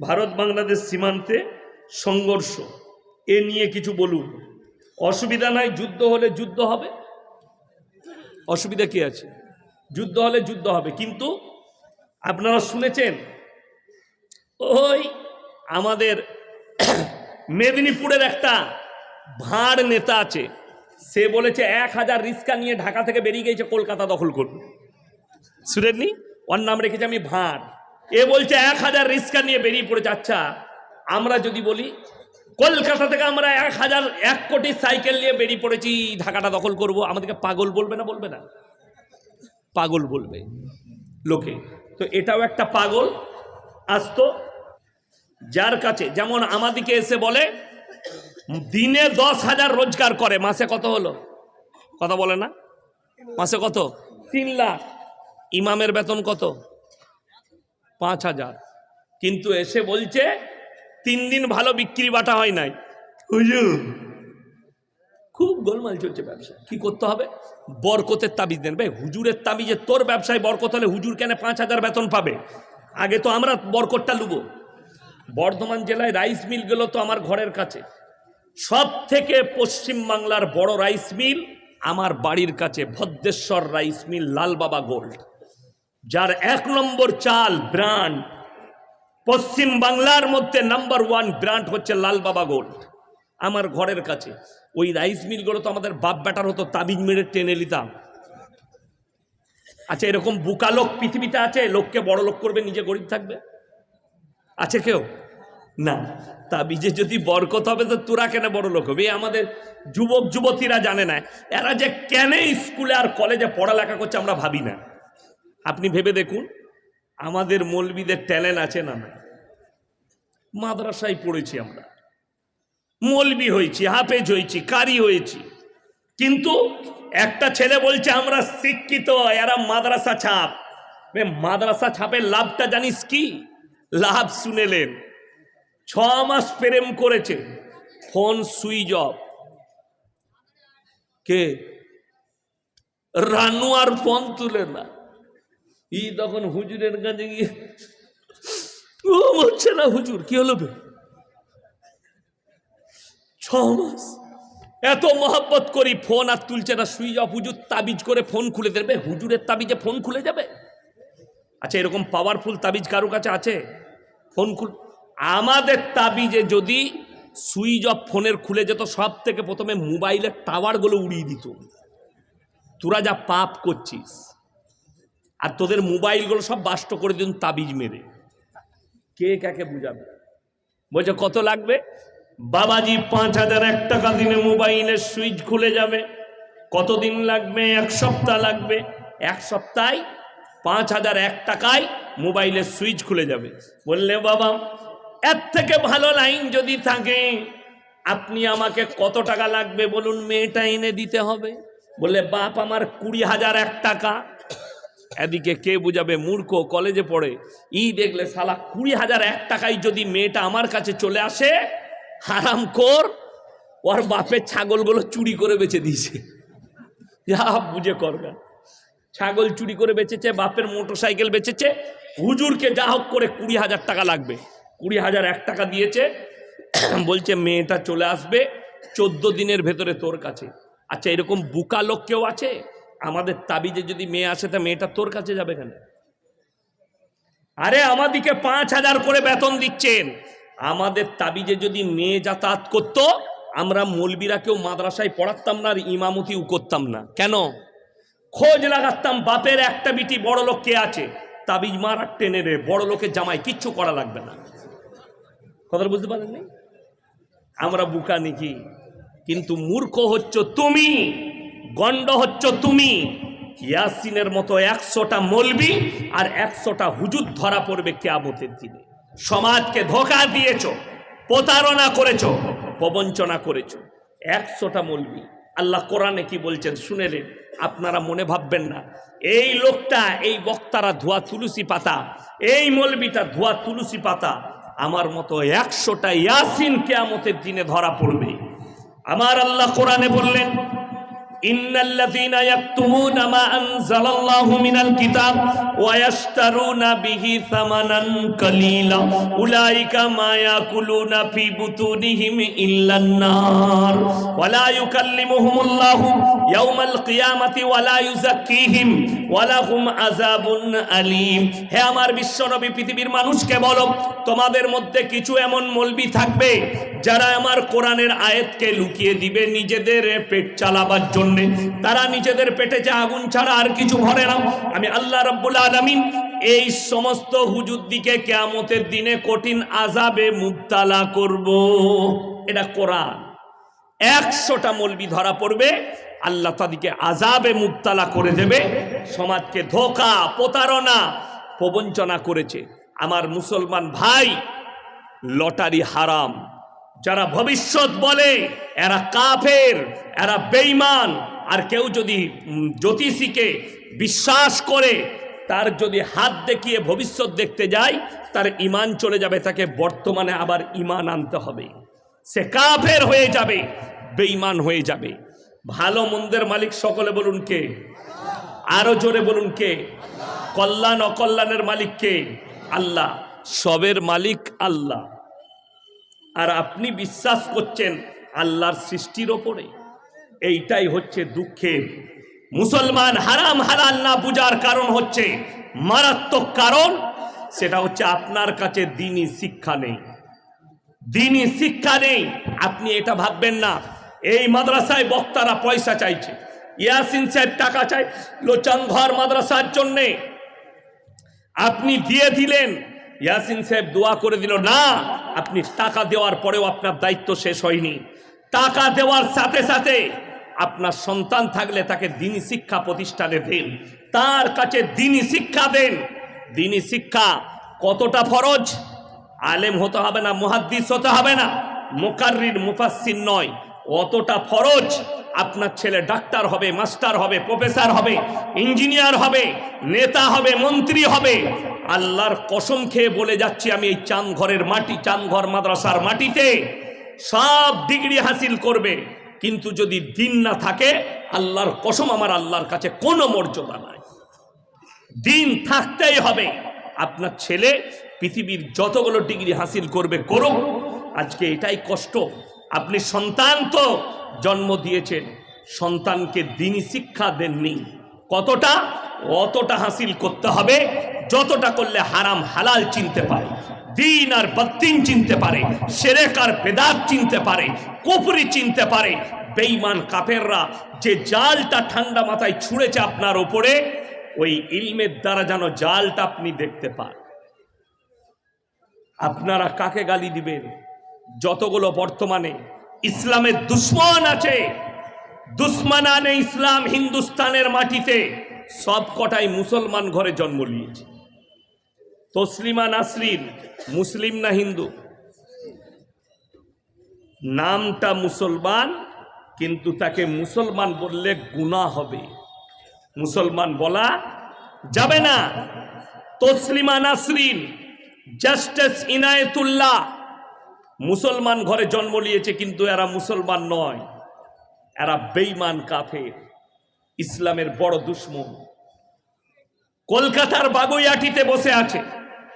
ভারত বাংলাদেশ সীমান্তে সংঘর্ষ। এ নিয়ে কিছু বলুন। অসুবিধা নাই, যুদ্ধ হলে যুদ্ধ হবে। অসুবিধা কি আছে? যুদ্ধ হলে যুদ্ধ হবে। কিন্তু আপনারা শুনেছেন, ওই আমাদের মেদিনীপুরের একটা ভাঁড় নেতা আছে। সে বলেছে, এক হাজার রিস্কা নিয়ে ঢাকা থেকে বেরিয়ে গেছে কলকাতা দখল করবে। শুনেননি? ওর নাম রেখেছে আমি ভাঁড়। এ বলছে, এক হাজার রিস্কা নিয়ে বেরিয়ে পড়েছে। আচ্ছা আমরা যদি বলি, কলকাতা থেকে আমরা এক হাজার, এক কোটি সাইকেল নিয়ে বেরিয়ে পড়েছি, ঢাকাটা দখল করব। আমাদেরকে পাগল বলবে না বলবে না? পাগল বলবে লোকে। তো এটাও একটা পাগল আসতো, যার কাছে, যেমন আমাদিকে এসে বলে, দিনে দশ হাজার রোজগার করে, মাসে কত হলো? কথা বলে না? মাসে কত? তিন লাখ। ইমামের বেতন কত? পাঁচ হাজার। কিন্তু এসে বলছে তিন দিন ভালো বিক্রি বাটা হয় নাই। হুজুর। খুব গোলমাল চলছে ব্যবসা। কি করতে হবে? বরকতের তাবিজ দেন। ভাই হুজুরের তাবিজে তোর ব্যবসায় বরকত হলে হুজুর কেন পাঁচ হাজার বেতন পাবে? আগে তো আমরা বরকতটা লুবো। বর্ধমান জেলায় রাইস মিলগুলো তো আমার ঘরের কাছে। সব থেকে পশ্চিম বাংলার বড় রাইস মিল আমার বাড়ির কাছে Bhadreswar rice mill Lalbaba gold. যার এক নম্বর চাল ব্র্যান্ড পশ্চিম বাংলার মধ্যে নাম্বার ওয়ান ব্র্যান্ড হচ্ছে লাল বাবা গোল্ড। আমার ঘরের কাছে। ওই রাইস মিলগুলো তো আমাদের বাপ ব্যাটার হতো, তাবিজ মেরে টেনে নিতাম। আচ্ছা এরকম বুকা লোক পৃথিবীতে আছে? লোককে বড় লোক করবে, নিজে গরিব থাকবে? আছে কেউ? না। তাবিজে যদি বরকত হবে, তো তোরা কেন বড় লোক হবে? আমাদের যুবক যুবতীরা জানে না। এরা যে কেন স্কুলে আর কলেজে পড়ালেখা করছে আমরা ভাবি না। আপনি ভেবে দেখুন, আমাদের মৌলবিদের ট্যালেন্ট আছে না না মাদ্রাসায় পড়েছি আমরা। মৌলবি হয়েছি, হাফেজ হয়েছি, কারি হয়েছি। কিন্তু একটা ছেলে বলছে, আমরা শিক্ষিত, এরা মাদ্রাসা ছাপ। মাদ্রাসা ছাপের লাভটা জানিস কি? লাভ শুনেলেন। ছ মাস প্রেম করেছে, ফোন সুইচ অফ। কে? রানু আর ফোন তুলে না। ই তখন হুজুরের কাছে গিয়ে ও বলছে না হুজুর, কি হলো ছ মাস। এত মহব্বত করি ফোন আর তুলছে না, সুইচ অফ, হুজুর তাবিজ করে ফোন খুলে দেবে, হুজুরের তাবিজে ফোন খুলে যাবে? আচ্ছা এরকম পাওয়ারফুল তাবিজ কারও কাছে আছে? ফোন খুল আমাদের তাবিজে যদি সুইচ অফ ফোনের খুলে যেত সব থেকে প্রথমে মোবাইলের টাওয়ারগুলো উড়িয়ে দিত। তোরা যা পাপ করছিস আর তোদের মোবাইলগুলো সব বাষ্ট করে দিন তাবিজ মেরে। কে কাকে বুঝাবে? বলছে, কত লাগবে? বাবাজি পাঁচ হাজার এক টাকা দিনে মোবাইলের সুইচ খুলে যাবে। কতদিন লাগবে? এক সপ্তাহ লাগবে। এক সপ্তাহে পাঁচ হাজার এক টাকায় মোবাইলের সুইচ খুলে যাবে। বললে, বাবা, এর থেকে ভালো লাইন যদি থাকে, আপনি আমাকে কত টাকা লাগবে বলুন, মেয়েটা এনে দিতে হবে। বললে, বাপ, আমার কুড়ি হাজার এক টাকা। এদিকে কে বুঝাবে? মূর্খ, কলেজে পড়ে। ই দেখলে সালা কুড়ি হাজার এক টাকায় যদি মেয়েটা আমার কাছে চলে আসে, হারাম কর ওর বাপের ছাগলগুলো চুরি করে বেচে দিয়েছে। যা বুঝে করবে ছাগল চুরি করে বেচেছে, বাপের মোটর সাইকেল বেচেছে, হুজুরকে যা হোক করে কুড়ি হাজার টাকা লাগবে। কুড়ি হাজার এক টাকা দিয়েছে, বলছে মেয়েটা চলে আসবে, চোদ্দ দিনের ভেতরে তোর কাছে। আচ্ছা এরকম বুকা লোক কেউ আছে? আমাদের তাবিজে যদি মেয়ে আসে, তা মেয়েটা তোর কাছে যাবে কেন? আরে আমাদিকে পাঁচ হাজার করে বেতন দিচ্ছেন। আমাদের তাবিজে যদি মেয়ে যাতায়াত করতো, আমরা মৌলবিরা কেউ মাদ্রাসায় পড়াতাম না আর ইমামতিও করতাম না। কেন? খোঁজ লাগাতাম, বাপের একটা বিটি বড় লোক কে আছে? তাবিজ মার টেনে রে বড় লোকের জামাই, কিচ্ছু করা লাগবে না। কথাটা বুঝতে পারেননি? আমরা বুকা নাকি? কিন্তু মূর্খ হচ্ছ তুমি। গণ্ড হচ্ছ তুমি। ইয়াসিনের মতো একশোটা মলবি আর একশোটা হুজুর ধরা পড়বে কেয়ামতের দিনে। সমাজকে ধোকা দিয়েছ, প্রতারণা করেছ, প্রবঞ্চনা করেছ। একশোটা মলবি। আল্লাহ কোরআনে কি বলছেন শুনেলেন, আপনারা মনে ভাববেন না। এই লোকটা, এই বক্তারা ধোয়া তুলসী পাতা, এই মলবিটা ধোয়া তুলসী পাতা, আমার মতো একশোটা ইয়াসিন কেয়ামতের দিনে ধরা পড়বে। আমার আল্লাহ কোরআনে বললেন ইন্নাল্লাযীনা ইয়াকতুমুনা মা মিনাল কিতাব ওয়া ইয়াশতারুনা বিহি উলাইকা মা ইয়াকুলুনা ফি বুতুনিহিম ইল্লান নার ওয়া লা কিয়ামাতি ওয়া লা ইউযাক্কিহিম ওয়া আলীম। হে আমার বিশ্বনবী, পৃথিবীর মানুষকে বলো, তোমাদের মধ্যে কিছু এমন মলবি থাকবে যারা আমার কোরআনের আয়াতকে লুকিয়ে দিবে নিজেদের পেট চালাবার জন্যে, তারা নিজেদের পেটে যে আগুন ছাড়া আর কিছু ভরে না। আমি আল্লাহ রাব্বুল আলামিন এই সমস্ত হুজুর দিকে কেয়ামতের দিনে কঠিন আজাবে মুক্তালা করব। এটা কোরআন। একশোটা মলবি ধরা পড়বে, আল্লাহ তাদেরকে আজাবে মুক্তালা করে দেবে। সমাজকে ধোকা, প্রতারণা প্রবঞ্চনা করেছে। আমার মুসলমান ভাই, লটারি হারাম। যারা ভবিষ্যৎ বলে, এরা কাফের, এরা বেঈমান। আর কেউ যদি জ্যোতিষীকে বিশ্বাস করে, তার যদি হাত দেখিয়ে ভবিষ্যৎ দেখতে যায়, তার ইমান চলে যাবে, তাকে বর্তমানে আবার ইমান আনতে হবে। সে কাফের হয়ে যাবে, বেঈমান হয়ে যাবে। ভালো মন্দের মালিক সকলে বলুন কে? আরও জোরে বলুন কে? কল্যাণ, অকল্যাণের মালিক কে? আল্লাহ। সবের মালিক আল্লাহ। আর আপনি বিশ্বাস করছেন আল্লাহর সৃষ্টির ওপরে? এইটাই হচ্ছে দুঃখের। মুসলমান হারাম হালাল না বুঝার কারণ হচ্ছে মারাত্মক কারণ, সেটা হচ্ছে আপনার কাছে দিনই শিক্ষা নেই। দিনই শিক্ষা নেই, আপনি এটা ভাববেন না। এই মাদ্রাসায় বক্তারা পয়সা চাইছে, ইয়াসিন সাহেব টাকা চাই লোচাংঘর মাদ্রাসার জন্যে। আপনি দিয়ে দিলেন, ইয়াসিন সাহেব দোয়া করে দিল, না আপনি টাকা দেওয়ার পরেও আপনার দায়িত্ব শেষ হয়নি। টাকা দেওয়ার সাথে সাথে আপনার সন্তান থাকলে তাকে দিনী শিক্ষা প্রতিষ্ঠানে দেন। তার কাছে দিনী শিক্ষা দেন। দিনী শিক্ষা কতটা ফরজ? আলেম হতে হবে না, মুহাদ্দিস হতে হবে না, মোকার্রির মুফাসসির নয়। অতটা ফরজ। আপনার ছেলে ডাক্তার হবে, মাস্টার হবে, প্রফেসর হবে, ইঞ্জিনিয়ার হবে, নেতা হবে, মন্ত্রী হবে। আল্লাহর কসম খেয়ে বলে যাচ্ছি আমি এই চাঁদঘরের মাটি, চাঁদঘর মাদ্রাসার মাটিতে। সব ডিগ্রি হাসিল করবে। কিন্তু যদি দিন না থাকে, আল্লাহর কসম আমার আল্লাহর কাছে কোনো মর্যাদা নাই। দিন থাকতেই হবে। আপনার ছেলে পৃথিবীর যতগুলো ডিগ্রি হাসিল করবে করুক। আজকে এটাই কষ্ট। আপনি সন্তান তো জন্ম দিয়েছেন, সন্তানকে দিনই শিক্ষা দেননি। কতটা? অতটা হাসিল করতে হবে, যতটা করলে হারাম হালাল চিনতে পারে। দিন আর বদ্দিন চিনতে পারে, সেরেক আর বেদাত চিনতে পারে, কুফরি চিনতে পারে। বেঈমান কাফেররা যে জালটা ঠান্ডা মাথায় ছুঁড়েছে আপনার ওপরে ওই ইলমের দ্বারা যেন জালটা আপনি দেখতে পান। আপনারা কাকে গালি দিবেন? যতগুলো বর্তমানে ইসলামের দুশ্মন আছে, দুশ্মনানে ইসলাম হিন্দুস্তানের মাটিতে সব কটাই মুসলমান ঘরে জন্ম নিয়েছে। তসলিমা নাসরিন মুসলিম না হিন্দু? নামটা মুসলমান, কিন্তু তাকে মুসলমান বললে গুণা হবে। মুসলমান বলা যাবে না। তসলিমা নাসরিন, জাস্টিস ইনায়েতুল্লাহ মুসলমান ঘরে জন্ম নিয়েছে, কিন্তু এরা মুসলমান নয়। এরা বেইমান কাফের, ইসলামের বড় দুশ্মন। কলকাতার বাগুইয়াটিতে বসে আছে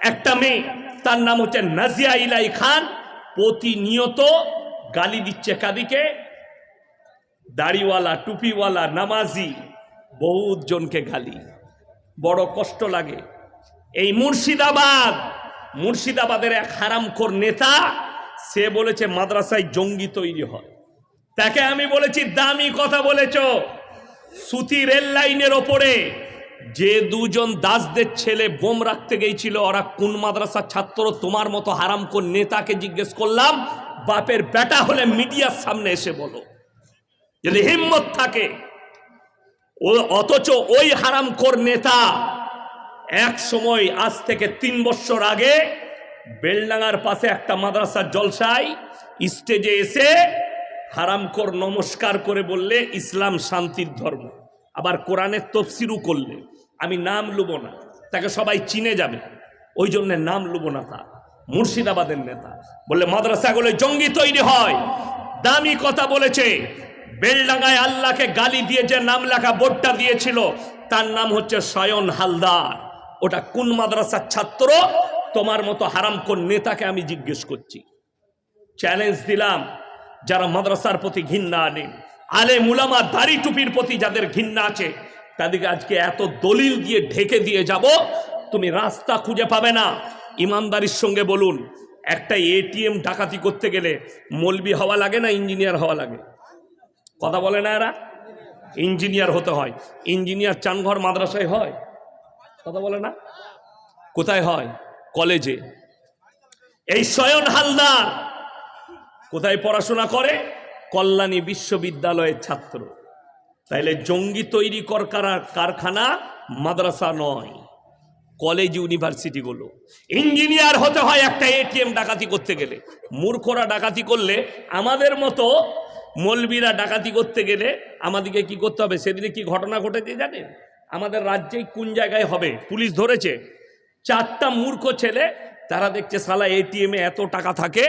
একটা মেয়ে, তার নাম হচ্ছে নাজিয়া ইলাই খান। প্রতিনিয়ত গালি দিচ্ছে কাদিকে দাড়িওয়ালা, টুপিওয়ালা, নামাজি বহুত জনকে গালি। বড় কষ্ট লাগে। এই মুর্শিদাবাদ, মুর্শিদাবাদের এক হারামখোর নেতা সে বলেছে, মাদ্রাসায় জঙ্গি তৈরি হয়। তাকে আমি বলেছি, দামি কথা বলেছ। সুতি রেল লাইনের ওপরে যে দুজন দাসদের ছেলে বোম রাখতে গেছিল, ওরা কোন মাদ্রাসার ছাত্র? তোমার মতো হারামখোর নেতাকে জিজ্ঞেস করলাম, বাপের বেটা হলে মিডিয়ার সামনে এসে বলো। যদি হিম্মত থাকে, ও অথচ ওই হারামখোর নেতা এক সময় আজ থেকে তিন বছর আগে বেলডাঙ্গার পাশে একটা মাদ্রাসার জলসায় স্টেজে এসে হারামখোর নমস্কার করে বললে, ইসলাম শান্তির ধর্ম। আবার কোরআনের তফসিরও করলে। আমি নাম লুব না, তাকে সবাই চিনে যাবে। ওই জন্য নাম লুব না তার। মুর্শিদাবাদের নেতা বললে, মাদ্রাসাগুলো জঙ্গি তৈরি হয়। দামি কথা বলেছে। বেলডাঙ্গায় আল্লাহকে গালি দিয়ে যে নাম লেখা বোর্ডটা দিয়েছিল, তার নাম হচ্ছে সয়ন হালদার। ওটা কোন মাদ্রাসার ছাত্র? তোমার মতো হারাম কোন নেতাকে আমি জিজ্ঞেস করছি। চ্যালেঞ্জ দিলাম, যারা মাদ্রাসার প্রতি ঘৃণা আনে আলে মুলামা দাড়ি টুপির প্রতি যাদের ঘৃণা আছে, তাদেরকে আজকে এত দলিল দিয়ে ঢেকে দিয়ে যাব, তুমি রাস্তা খুঁজে পাবে না। ইমানদারির সঙ্গে বলুন, একটা এটিএম ডাকাতি করতে গেলে মলবি হওয়া লাগে না ইঞ্জিনিয়ার হওয়া লাগে? কথা বলে না এরা? ইঞ্জিনিয়ার হতে হয়। ইঞ্জিনিয়ার চানঘর মাদ্রাসায় হয়? কথা বলে না? কোথায় হয়? কলেজে। এই সয়ন হালদার কোথায় পড়াশোনা করে? কল্যাণী বিশ্ববিদ্যালয়ের ছাত্র। তাইলে জঙ্গি তৈরি করকারা কারখানা মাদ্রাসা নয়, কলেজ ইউনিভার্সিটিগুলো ইঞ্জিনিয়ার হতে হয় একটা এটিএম ডাকাতি করতে গেলে। মূর্খরা ডাকাতি করলে আমাদের মতো মলবিরা ডাকাতি করতে গেলে আমাদেরকে কি করতে হবে? সেদিনে কি ঘটনা ঘটেছে জানেন? আমাদের রাজ্যেই কোন জায়গায় হবে? পুলিশ ধরেছে। চারটা মূর্খ ছেলে, তারা দেখছে সালা এটিএমে এত টাকা থাকে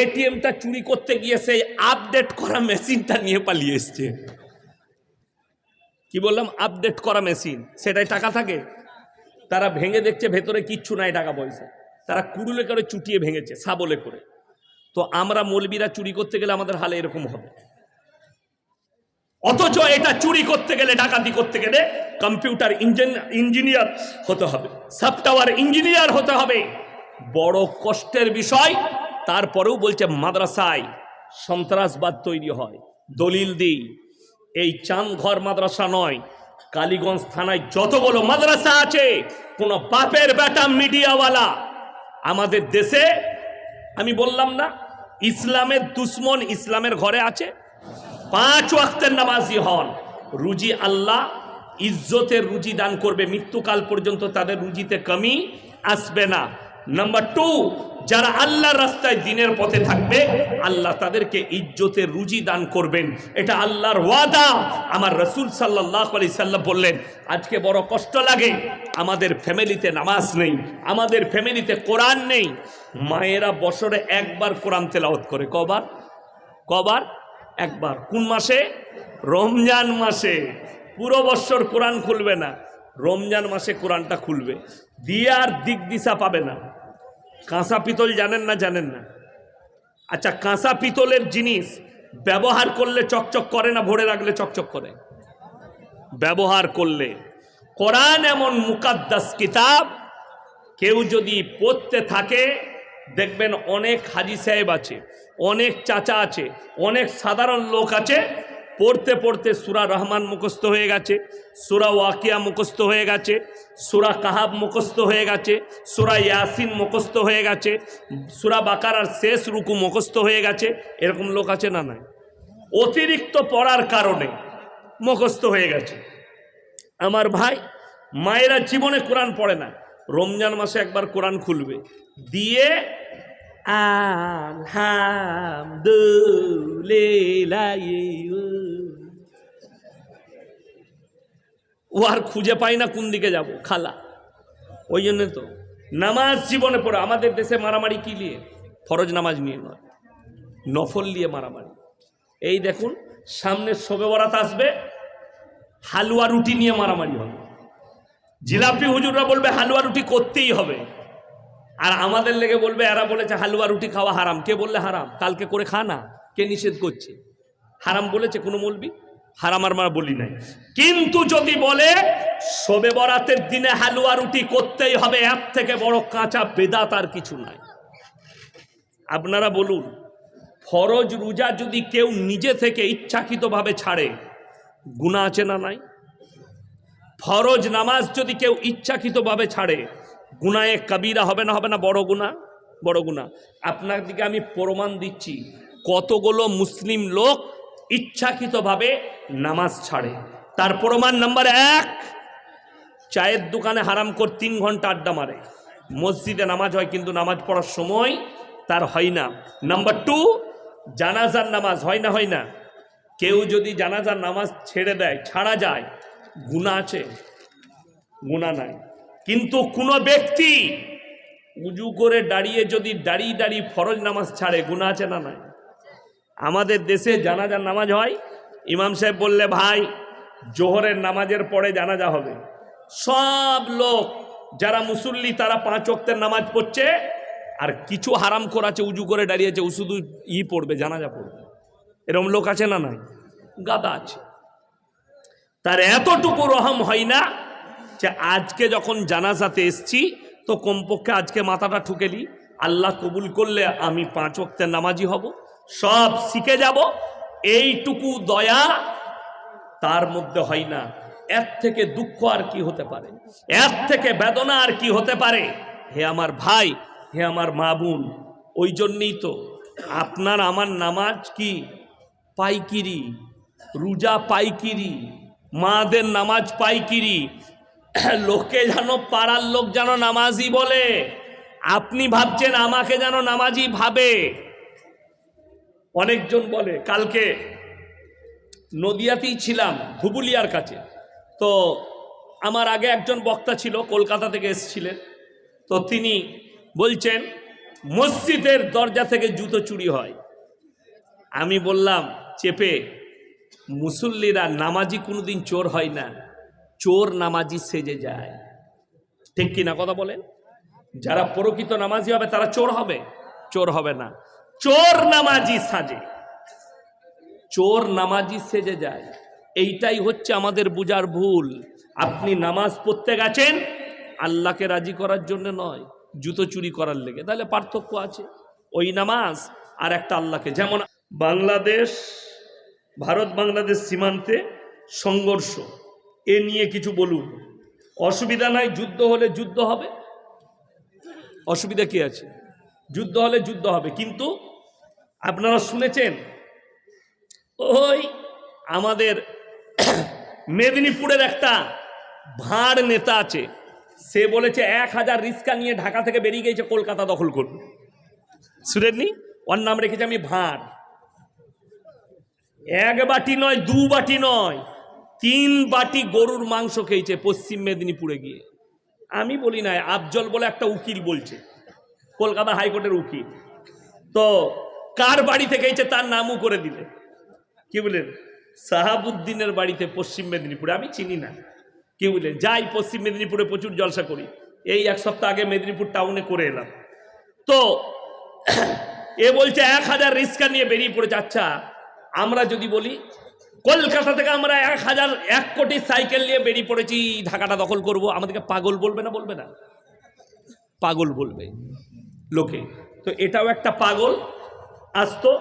এটিএমটা চুরি করতে গিয়ে সেই আপডেট করা মেশিনটা নিয়ে পালিয়ে এসছে। কি বললাম? আপডেট করা মেশিন, সেটাই টাকা থাকে? তারা ভেঙে দেখছে, ভেতরে কিচ্ছু নাই টাকা পয়সা। তারা কুড়ুলে করে চুটিয়ে ভেঙেছে, সাবলে করে। তো আমরা মলবিরা চুরি করতে গেলে আমাদের হালে এরকম হবে। অথচ এটা চুরি করতে গেলে, ডাকাতি করতে গেলে কম্পিউটার ইঞ্জিনিয়ার হতে হবে। সফটওয়্যার ইঞ্জিনিয়ার হতে হবে। বড় কষ্টের বিষয়, তারপরেও বলছে মাদ্রাসায় সন্ত্রাসবাদ তৈরি হয়। দলিল দিই, এই চাঁদঘর মাদ্রাসা নয়, কালীগঞ্জ থানায় যতগুলো মাদ্রাসা আছে, কোনো বাপের বেটা মিডিয়াওয়ালা আমাদের দেশে, আমি বললাম না, ইসলামের দুশ্মন ইসলামের ঘরে আছে পাঁচ ওয়াক্তের নামাজি হন। রুজি আল্লাহ ইজ্জতের রুজি দান করবে। মৃত্যুকাল পর্যন্ত তাদের রুজিতে কমি আসবে না। নাম্বার টু যারা আল্লাহর রাস্তায় দিনের পথে থাকবে, আল্লাহ তাদেরকে ইজ্জতের রুজি দান করবেন। এটা আল্লাহর ওয়াদা। আমার রসুল সাল্লাহ আলি সাল্লাম বললেন, আজকে বড় কষ্ট লাগে। আমাদের ফ্যামিলিতে নামাজ নেই। আমাদের ফ্যামিলিতে কোরআন নেই। মায়েরা বছরে একবার কোরআন তেলাওত করে। কবার? কবার? একবার। কোন মাসে? রমজান মাসে। পুরো বৎসর কোরআন খুলবে না। রমজান মাসে কোরআনটা খুলবে। দিয়ে আর দিক দিশা পাবে না। কাঁসা পিতল জানেন না জানেন না। আচ্ছা কাঁসা পিতলের জিনিস ব্যবহার করলে চকচক করে না ভরে রাখলে চকচক করে? ব্যবহার করলে। কোরআন এমন মুকাদ্দাস কিতাব, কেউ যদি পড়তে থাকে দেখবেন অনেক হাজি সাহেব আছে, অনেক চাচা আছে, অনেক সাধারণ লোক আছে। পড়তে পড়তে সুরা রহমান মুখস্থ হয়ে গেছে, সুরা ওয়াকিয়া মুখস্থ হয়ে গেছে, সুরা কাহাব মুখস্থ হয়ে গেছে, সুরা ইয়াসিন মুখস্থ হয়ে গেছে, সুরা বাকারার শেষ রুকু মুখস্থ হয়ে গেছে। এরকম লোক আছে না নাই? অতিরিক্ত পড়ার কারণে মুখস্থ হয়ে গেছে। আমার ভাই, মায়েরা জীবনে কোরআন পড়ে না। রমজান মাসে একবার কোরআন খুলবে। দিয়ে ও আর খুঁজে পাই না কোন দিকে যাব, খালা। ওই জন্য তো। নামাজ জীবনে পড়ে, আমাদের দেশে মারামারি কি নিয়ে? ফরজ নামাজ নিয়ে নয়। নফল নিয়ে মারামারি। এই দেখুন, সামনে শোবে বরাত আসবে, হালুয়া রুটি নিয়ে মারামারি হবে। জিলাপি হুজুররা বলবে, হালুয়া রুটি করতেই হবে। আর আমাদের লেগে বলবে, এরা বলেছে, হালুয়া রুটি খাওয়া হারাম। কে বললে হারাম? কালকে করে খা না। কে নিষেধ করছে? হারাম বলেছে কোনো বলবি হারাম আর মারা বলি নাই। কিন্তু যদি বলে, শোবে বরাতের দিনে হালুয়া রুটি করতেই হবে, এর থেকে বড় কাঁচা বেদাত আর কিছু নাই। আপনারা বলুন, ফরজ রোজা যদি কেউ নিজে থেকে ইচ্ছাকৃতভাবে ছাড়ে গুণা আছে না নাই? ফরজ নামাজ যদি কেউ ইচ্ছাকৃতভাবে ছাড়ে, গুনায়ে কবিরা হবে না হবে না বড় গুণা বড় গুণা আপনার দিকে আমি প্রমাণ দিচ্ছি, কতগুলো মুসলিম লোক ইচ্ছাকৃতভাবে নামাজ ছাড়ে। তার প্রমাণ নাম্বার এক, চায়ের দোকানে হারাম কর তিন ঘণ্টা আড্ডা মারে। মসজিদে নামাজ হয় কিন্তু নামাজ পড়ার সময় তার হয় না। নাম্বার টু, জানাজার নামাজ হয় না হয় না। কেউ যদি জানাজার নামাজ ছেড়ে দেয়, ছাড়া যায় গুণা আছে? গুণা নাই। কিন্তু কোনো ব্যক্তি উজু করে দাঁড়িয়ে যদি দাঁড়িয়ে দাঁড়িয়ে ফরজ নামাজ ছাড়ে, গুণা আছে না নাই? আমাদের দেশে জানাজার নামাজ হয়। ইমাম সাহেব বললে, ভাই, জোহরের নামাজের পরে জানাজা হবে। সব লোক, যারা মুসল্লি, তারা পাঁচ ওয়াক্তের নামাজ পড়ছে, আর কিছু হারাম করাছে উজু করে দাঁড়িয়েছে শুধু ই পড়বে, জানাজা পড়বে। এরকম লোক আছে না নাই? গাদা আছে। তার এতটুকু রহম হয় না যে আজকে যখন জানাজাতে এসছি, তো কমপক্ষে আজকে মাথাটা ঠুকেলি আল্লাহ কবুল করলে আমি পাঁচ ওয়াক্তের নামাজি হব, সব শিখে যাব। এইটুকু দয়া তার মধ্যে হয় না। এর থেকে দুঃখ আর কি হতে পারে? এর থেকে বেদনা আর কি হতে পারে? হে আমার ভাই, হে আমার মা বোন, ওই জন্যই তো আপনার আমার নামাজ কি? পাইকিরি, রোজা পাইকিরি মাদের নামাজ পাইকিরি। লোকে যেন পাড়ার লোক যেন নামাজি বলে। আপনি ভাবছেন আমাকে যেন নামাজি ভাবে। অনেকজন বলে, কালকে নদিয়াতেই ছিলাম, ধুবুলিয়ার কাছে। তো আমার আগে একজন বক্তা ছিল, কলকাতা থেকে এসেছিলেন। তো তিনি বলছেন, মসজিদের দরজা থেকে জুতো চুরি হয়। আমি বললাম, চেপে মুসল্লিরা নামাজি কোনোদিন চোর হয় না। চোর নামাজি সেজে যায়। ঠিক কিনা কথা বলেন? যারা প্রকৃত নামাজি হবে, তারা চোর হবে? চোর হবে না। চোর নামাজি সাজে। চোর নামাজি সেজে যায়। এইটাই হচ্ছে আমাদের বুজার ভুল। আপনি নামাজ পড়তে গেছেন, আল্লাহকে রাজি করার জন্য নয়, জুতো চুরি করার লেগে। তাহলে পার্থক্য আছে। ওই নামাজ আর একটা আল্লাহকে। যেমন বাংলাদেশ ভারত বাংলাদেশ সীমান্তে সংঘর্ষ। এ নিয়ে কিছু বলুন। অসুবিধা নাই, যুদ্ধ হলে যুদ্ধ হবে। অসুবিধা কি আছে? যুদ্ধ হলে যুদ্ধ হবে। কিন্তু আপনারা শুনেছেন, ওই আমাদের মেদিনীপুরের একটা ভাঁড় নেতা আছে। সে বলেছে, এক হাজার রিস্কা নিয়ে ঢাকা থেকে বেরিয়ে গেছে কলকাতা দখল করবে। শুনেননি? ওর নাম রেখেছে আমি ভাঁড়। এক বাটি নয়, দু বাটি নয়, তিন বাটি গরুর মাংস খেয়েছে পশ্চিম মেদিনীপুরে গিয়ে। আমি বলি না আফজল বলে একটা উকিল বলছে, কলকাতা হাইকোর্টের উকিল। তো কার বাড়িতে খেয়েছে তার নামও করে দিলে। কি বলেন? সাহাবুদ্দিনের বাড়িতে পশ্চিম মেদিনীপুরে, আমি চিনি না। কি বললেন যাই, পশ্চিম মেদিনীপুরে প্রচুর জলসা করি। এই এক সপ্তাহ আগে মেদিনীপুর টাউনে করে এলাম। তো এ বলছে, এক হাজার রিস্কা নিয়ে বেরিয়ে পড়েছে আচ্ছা আমরা যদি বলি, কলকাতা থেকে আমরা এক হাজার, এক কোটি সাইকেল নিয়ে বেরিয়ে পড়েছি, ঢাকাটা দখল করব। আমাদেরকে পাগল বলবে না বলবে না? পাগল বলবে। লোকে, তো এটাও একটা পাগল, আসতো